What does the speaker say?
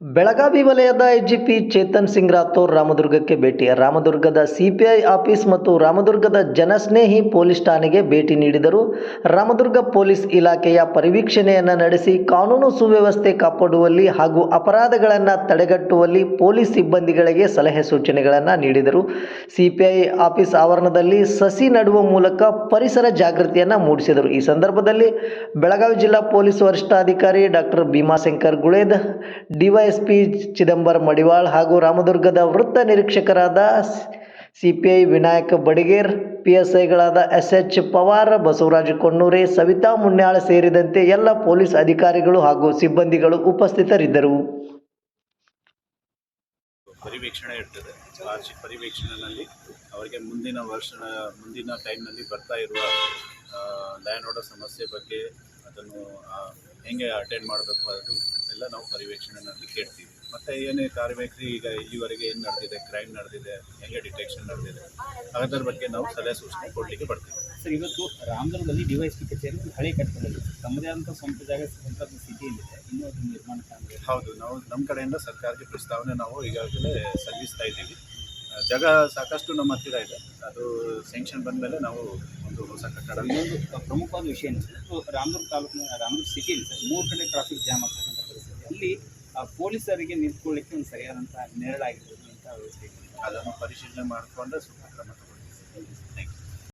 ಬೆಳಗಾವಿ ವಲಯದ ಐಜಿಪಿ ಚೇತನ್ ಸಿಂಗ್ ರಾಥೋರ್ ರಾಮದುರ್ಗಕ್ಕೆ ಭೇಟಿ. ರಾಮದುರ್ಗದ ಸಿಪಿಐ ಆಫೀಸ್ ಮತ್ತು ರಾಮದುರ್ಗದ ಜನಸ್ನೇಹಿ ಪೊಲೀಸ್ ಠಾಣೆಗೆ ಭೇಟಿ ನೀಡಿದರು. ರಾಮದುರ್ಗ ಪೊಲೀಸ್ ಇಲಾಖೆಯ ಪರಿವೀಕ್ಷಣೆಯನ್ನು ನಡೆಸಿ ಕಾನೂನು ಸುವ್ಯವಸ್ಥೆ ಕಾಪಾಡುವಲ್ಲಿ ಹಾಗೂ ಅಪರಾಧಗಳನ್ನು ತಡೆಗಟ್ಟುವಲ್ಲಿ ಪೊಲೀಸ್ ಸಿಬ್ಬಂದಿಗಳಿಗೆ ಸಲಹೆ ಸೂಚನೆಗಳನ್ನು ನೀಡಿದರು. ಸಿಪಿಐ ಆಫೀಸ್ ಆವರಣದಲ್ಲಿ ಸಸಿ ನೆಡುವ ಮೂಲಕ ಪರಿಸರ ಜಾಗೃತಿಯನ್ನು ಮೂಡಿಸಿದರು. ಈ ಸಂದರ್ಭದಲ್ಲಿ ಬೆಳಗಾವಿ ಜಿಲ್ಲಾ ಪೊಲೀಸ್ ವರಿಷ್ಠಾಧಿಕಾರಿ ಡಾಕ್ಟರ್ ಭೀಮಾಶಂಕರ್ ಗುಳೇದ್ ಡಿವೈಎಸ್ಪಿ ಚಿದಂಬರ ಮಡಿವಾಳ್ ಹಾಗೂ ರಾಮದುರ್ಗದ ವೃತ್ತ ನಿರೀಕ್ಷಕರಾದ CPI Vinayaka Badiger P S ಐಗಳಾದ S H Pawar, Basavaraja Konnure, Savita ಮುನ್ಯಾಳ ಸೇರಿದಂತೆ ಎಲ್ಲ ಪೊಲೀಸ್ ಅಧಿಕಾರಿಗಳು ಹಾಗೂ ಸಿಬ್ಬಂದಿಗಳು ಉಪಸ್ಥಿತರಿದ್ದರು. ಪರಿವೀಕ್ಷಣೆ ಇರ್ತದೆ. ವಾರ್ಷಿಕ ಪರಿವೀಕ್ಷಣೆಯಲ್ಲಿ ಅವರಿಗೆ ಮುಂದಿನ ವರ್ಷ ಮುಂದಿನ ಟೈಮ್ನಲ್ಲಿ ಬರ್ತಾ ಇರುವ ಲ್ಯಾಂಡ್ ಆರ್ಡರ್ ಸಮಸ್ಯೆ ಬಗ್ಗೆ ಅದನ್ನು ಹೆಂಗೆ ಅಟೆಂಡ್ ಮಾಡಬೇಕು ಅದು ಎಲ್ಲ ನಾವು ಪರಿವೇಕ್ಷಣೆನಲ್ಲಿ ಕೇಳ್ತೀವಿ. ಮತ್ತು ಏನೇ ಕಾರ್ಯವೈಖರಿ ಈಗ ಇಲ್ಲಿವರೆಗೆ ಏನು ನಡೆದಿದೆ ಕ್ರೈಮ್ ನಡೆದಿದೆ ಹೆಂಗೆ ಡಿಟೆಕ್ಷನ್ ನಡೆದಿದೆ ಅದರ ಬಗ್ಗೆ ನಾವು ಸಲಹೆ ಸೂಚನೆ ಕೊಡಲಿಕ್ಕೆ ಬರ್ತೀವಿ. ಸರ್ ಇವತ್ತು ರಾಮನಗರದಲ್ಲಿ ಡಿವೈಸ್ ಪಿ ಕಚೇರಿ ಹಳೆ ಕಟ್ಟಡದಲ್ಲಿ ತಮ್ಮದೇ ಆದಂಥ ಸ್ವಂತ ಜಾಗ ಸ್ವಂತ ಸ್ಥಿತಿಯಲ್ಲಿದೆ ಇನ್ನೂ ಅದು ನಿರ್ಮಾಣ ಕಾಣಬೇಕು ಹೌದು ನಾವು ನಮ್ಮ ಕಡೆಯಿಂದ ಸರ್ಕಾರಕ್ಕೆ ಪ್ರಸ್ತಾವನೆ ನಾವು ಈಗಾಗಲೇ ಸಲ್ಲಿಸ್ತಾ ಇದ್ದೀವಿ. ಜಾಗ ಸಾಕಷ್ಟು ನಮ್ಮ ಹತ್ತಿರ ಇದೆ. ಅದು ಸ್ಯಾಂಕ್ಷನ್ ಬಂದಮೇಲೆ ನಾವು ಒಂದು ಹೊಸ ಕಟ್ಟಡ. ಇನ್ನೊಂದು ಪ್ರಮುಖವಾದ ವಿಷಯ ಏನು ಸರ್? ರಾಮದುರ್ಗ ತಾಲೂಕಿನ ರಾಮದುರ್ಗ ಸಿಟಿಯಲ್ಲಿ ಸರ್ ಮೂರು ಕಡೆ ಟ್ರಾಫಿಕ್ ಜಾಮ್ ಆಗ್ತಕ್ಕಂಥ ಅಲ್ಲಿ ಆ, ಪೊಲೀಸರಿಗೆ ನಿಂತ್ಕೊಳ್ಳಿಕ್ಕೆ ಒಂದು ಸರಿಯಾದಂತಹ ನೆರಳಾಗಿರ್ಬೋದು ಅಂತ. ಅದನ್ನು ಪರಿಶೀಲನೆ ಮಾಡಿಕೊಂಡು ಸೂಕ್ತ ಕ್ರಮ